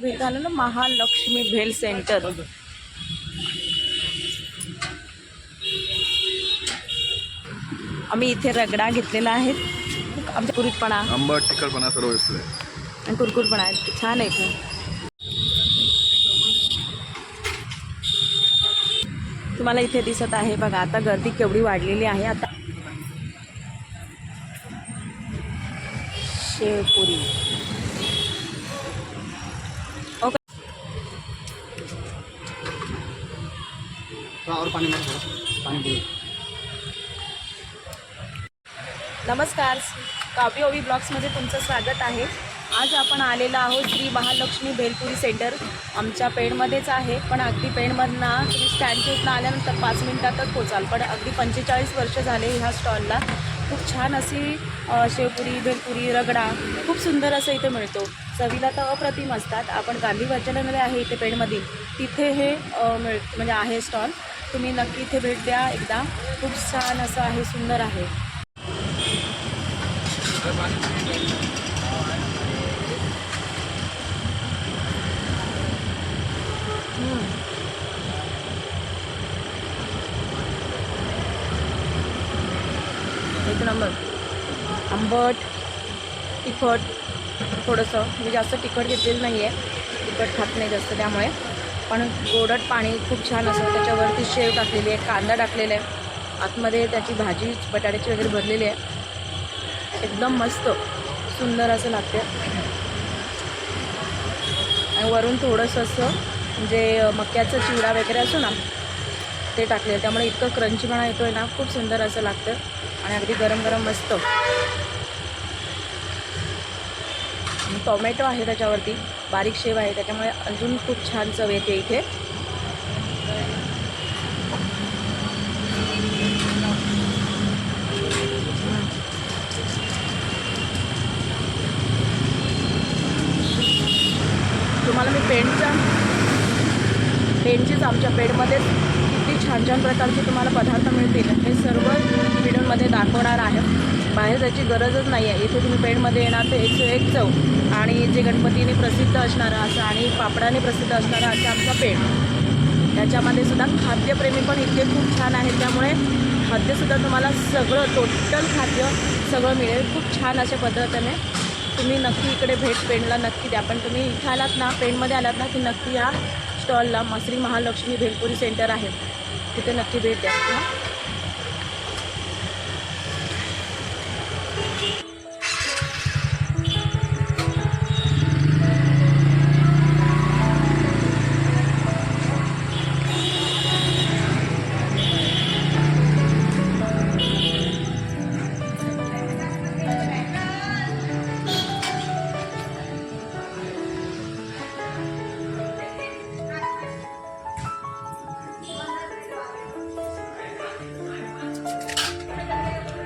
भेट झालं ना महालक्ष्मी भेल सेंटर. आम्ही इथे रगडा घेतलेला आहे. आमच्या कुरीतपणा आंबट तिखटपणा सर्व आहे आणि कुरकुरपणा आहे. छान आहे इथे. तुम्हाला इथे दिसत आहे. बघा आता गर्दी केवढी वाढलेली आहे. आता शेवपुरी. और पानी में पानी दे नमस्कार. काव्य ओवी ब्लॉग्समध्ये तुमचं स्वागत आहे. आज आपण आलेलो आहोत श्री महालक्ष्मी भेलपुरी सेंटर. आमच्या पेणमध्येच आहे पण अगदी पेणमधनं तुम्ही स्टँडच्या इथनं आल्यानंतर पाच मिनिटातच पोचाल पण अगदी पंचेचाळीस वर्ष झाले ह्या स्टॉलला. खूप छान अशी शेवपुरी भेलपुरी रगडा खूप सुंदर असं इथे मिळतो. चवीला तर अप्रतिम असतात. आपण गांधी वाचनालय आहे इथे पेणमधील तिथे हे मिळ म्हणजे आहे स्टॉल. तुम्ही नक्की इथे भेट द्या एकदा. खूप छान असं आहे सुंदर आहे. एक नंबर. आंबट तिखट थोडंसं. मी जास्त तिखट घेतलेलं नाही आहे तिखट खात नाही जास्त त्यामुळे. पण गोडट पाणी खूप छान असं त्याच्यावरती शेव टाकलेली आहे कांदा टाकलेला आहे. आतमध्ये त्याची भाजी बटाट्याची वगैरे भरलेली आहे. एकदम मस्त सुंदर असं लागते. आणि वरून थोडंसं असं म्हणजे मक्याचं चिवडा वगैरे असो ना ते टाकले त्यामुळे इतकं क्रंचीपणा येतो आहे ना खूप सुंदर असं लागतं. आणि अगदी गरम गरम मस्त. टोमॅटो आहे त्याच्यावरती. बारीक शेव आहे त्याच्यामुळे अजून खूप छान चव येते इथे. तुम्हाला मी पेंटचा पेंटचीच आमच्या पेडमध्येच किती छान छान प्रकारचे तुम्हाला पदार्थ मिळतील हे सर्व व्हिडिओमध्ये दाखवणार आहे. बाहेर जायची गरजच नाही आहे. इथे तुम्ही पेडमध्ये येणार ते एकशे एक चव आणि जे गणपतीने प्रसिद्ध असणारा असं आणि पापडाने प्रसिद्ध असणारा असं आमचा पेड त्याच्यामध्ये सुद्धा खाद्यप्रेमी पण इथे खूप छान आहेत. त्यामुळे खाद्यसुद्धा तुम्हाला सगळं टोटल खाद्य सगळं मिळेल. खूप छान अशा पद्धतीने तुम्ही नक्की इकडे भेट पेणला नक्की द्या. पण तुम्ही इथे आलात ना पेणमध्ये आलात ना की नक्की या स्टॉलला श्री महालक्ष्मी भेलपुरी सेंटर आहे. तिथे नक्की भेट द्या.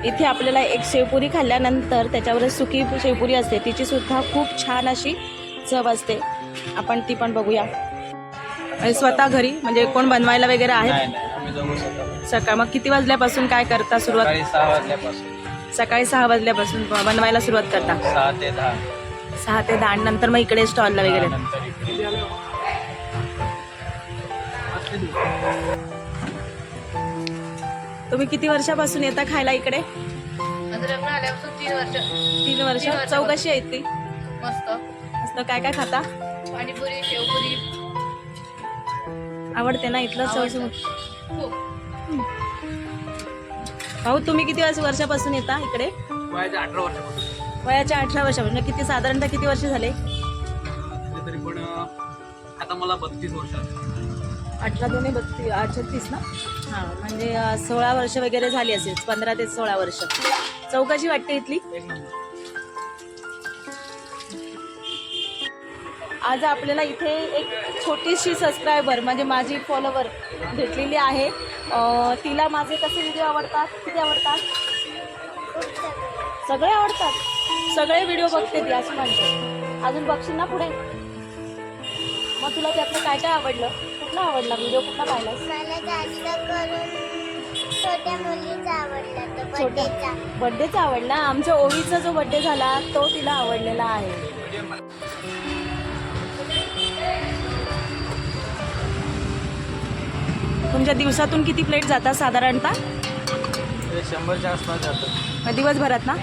इथे आपल्याला एक शेवपुरी खाल्ल्यानंतर त्याच्यावर सुकी शेवपुरी असते तिची सुद्धा खूप छान अशी चव असते. आपण ती पण बघूया. आणि स्वतः घरी म्हणजे कोण बनवायला वगैरे आहे सकाळ मग किती वाजल्यापासून काय करता सुरुवात? सकाळी सहा वाजल्यापासून. बनवायला सुरुवात करता? सहा ते दहा. सहा ते दहा. नंतर मग इकडे स्टॉलला वगैरे? तुम्ही किती वर्षापासून येता खायला इकडे? माझं लग्न आल्यापासून तीन वर्ष. तीन वर्ष? तीन वर्ष. चव कशी आहे ती? मस्त. मस्त. काय काय खाता? पाणीपुरी शेवपुरी. आवडते ना इथलं चव. खूप भाऊ तुम्ही किती वर्ष- वर्षापासून येता इकडे? वयाच्या अठरा वर्षापासून. वयाच्या अठरा वर्षापासून. किती साधारणतः किती वर्ष झाले? तरी पण आता मला बत्तीस वर्ष आहेत. अठरा दोन्ही बत्तीस छत्तीस ना? हां. म्हणजे सोळा वर्ष वगैरे झाली असेल पंधरा ते सोळा वर्ष. चौकशी वाटते इथली? आज आपल्याला इथे एक छोटीशी सबस्क्रायबर म्हणजे माझी फॉलोवर भेटलेली आहे. तिला माझे कसे व्हिडिओ आवडतात? किती आवडतात? सगळे आवडतात. सगळे व्हिडिओ बघते ती असं म्हणते. अजून बघशील ना पुढे? मग तुला त्यातलं काय काय आवडलं? कुठला आवडला व्हिडिओ कुठला पाहिला मला आवडला आमच्या ओळीचा जो बड्डे झाला तो तिला आवडलेला आहे. तुमच्या दिवसातून किती प्लेट जातात साधारणतः? शंभरच्या दिवसभरात ना?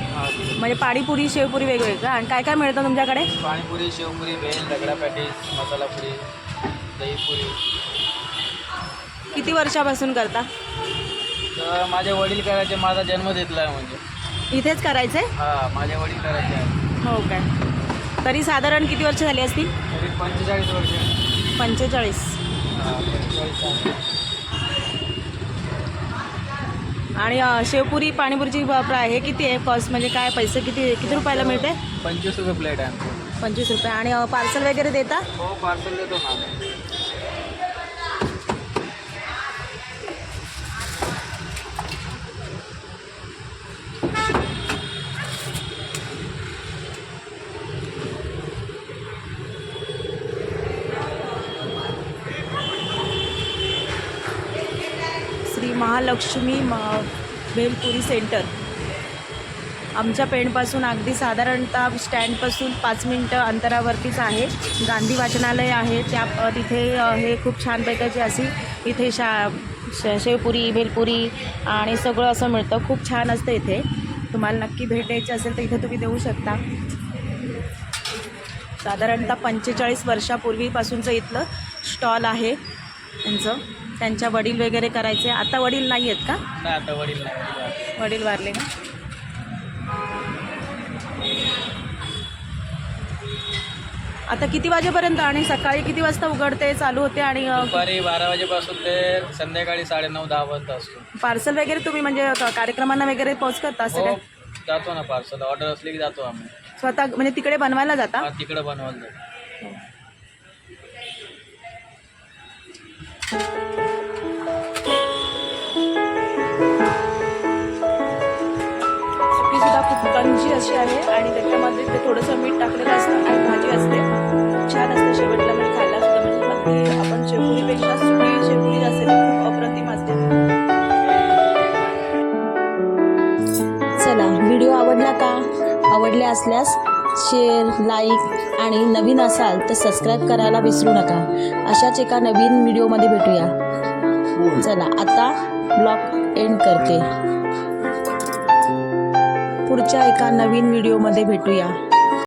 म्हणजे पाणीपुरी शेवपुरी वेगवेगळं आणि काय काय मिळतं तुमच्याकडे? पाणीपुरी शेवपुरी भेल दगडा पॅटीस मसाला पुरी दहीपुरी. किती वर्षापासून करता? तर माझे वडील करायचे माझा जन्म तिथला आहे म्हणजे. इथेच करायचं? हा माझे वडील करायचे. आहे हो काय तरी साधारण किती वर्ष झाली असतील? तरी पंचेचाळीस वर्ष. पंचेचाळीस. आणि शेवपुरी पाणीपुरीची प्राय हे किती आहे कॉस्ट म्हणजे काय पैसे किती किती रुपयाला मिळते? पंचवीस रुपये प्लेट आहे पंचवीस रुपये. आणि पार्सल वगैरे देता? हो पार्सल देतो महालक्ष्मी म भेलपुरी सेंटर. आमच्या पेणपासून अगदी साधारणतः स्टँडपासून पाच मिनटं अंतरावरतीच आहे. गांधी वाचनालय आहे. त्या तिथे हे खूप छान प्रकारची अशी इथे शा श शेवपुरी भेलपुरी आणि सगळं असं मिळतं. खूप छान असतं इथे. तुम्हाला नक्की भेट द्यायची असेल तर इथे तुम्ही देऊ शकता. साधारणतः पंचेचाळीस वर्षापूर्वीपासूनचं इथलं स्टॉल आहे त्यांचं. त्यांच्या वडील वगैरे करायचे. आता वडील नाही आहेत का? नाही आता वडील नाही. वडील वारले का? आता किती वाजेपर्यंत आणि सकाळी किती वाजता उघडते चालू होते आणि दुपारी बारा वाजेपासून ते संध्याकाळी साडेनऊ दहा वाजता असतो. पार्सल वगैरे तुम्ही म्हणजे कार्यक्रमांना वगैरे पोच करता असं हो काय? जातो ना पार्सल. ऑर्डर असली की जातो आम्ही. स्वतः म्हणजे तिकडे बनवायला जाता? हा तिकडं बनवायला जातो. गंजी अशी आहे आणि त्याच्यामध्ये ते थोडंसं मीठ टाकलेलं असतं आणि भाजी असते. छान असते शेवटला म्हणजे खायला सुद्धा म्हणजे मध्ये आपण सुकी शेवपुरी असते ती खूप अप्रतिम असते. चला व्हिडिओ आवडला का? आवडले असल्यास शेअर लाईक आणि नवीन असाल तर सबस्क्राईब करायला विसरू नका. अशाच एका नवीन व्हिडिओमध्ये भेटूया. चला आता ब्लॉग एंड करते. पुढच्या एका नवीन व्हिडिओमध्ये भेटूया.